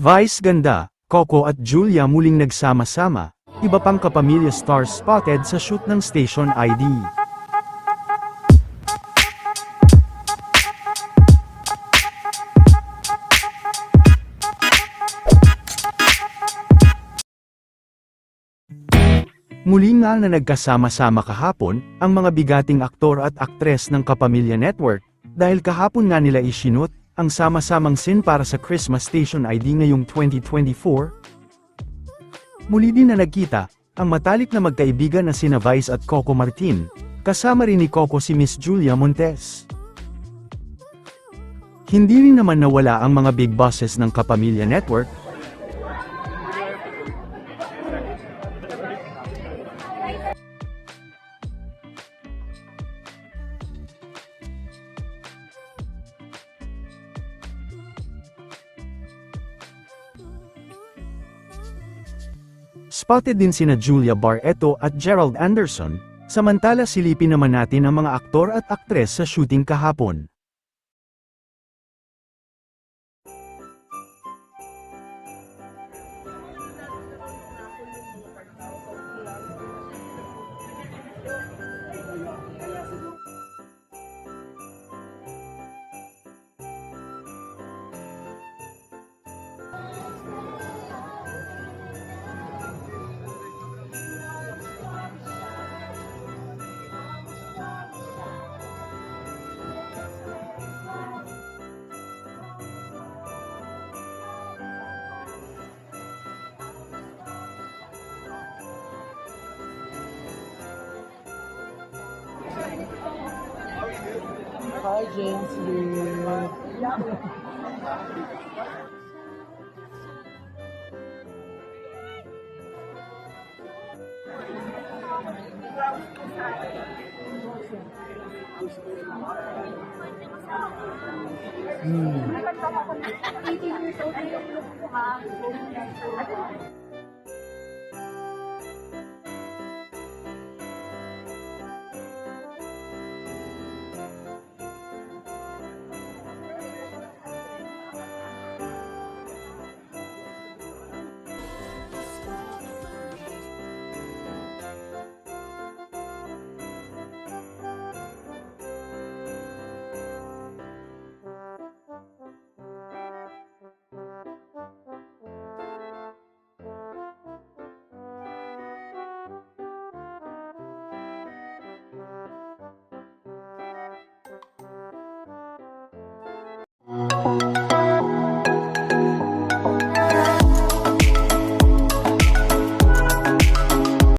Vice ganda, Coco at Julia muling nagsama-sama, iba pang kapamilya stars spotted sa shoot ng Station ID. Muli nga na nagkasama-sama kahapon, ang mga bigating aktor at aktres ng Kapamilya Network, dahil kahapon nga nila isinut, ang sama-samang scene para sa Christmas Station ID ngayong 2024. Muli din na nagkita, ang matalik na magkaibigan na sina Vice at Coco Martin, kasama rin ni Coco si Miss Julia Montes. Hindi rin naman nawala ang mga big bosses ng Kapamilya Network, Spotted din sina Julia Barreto at Gerald Anderson, samantala silipin naman natin ang mga aktor at aktres sa shooting kahapon. Hi, James Lee. Hmm.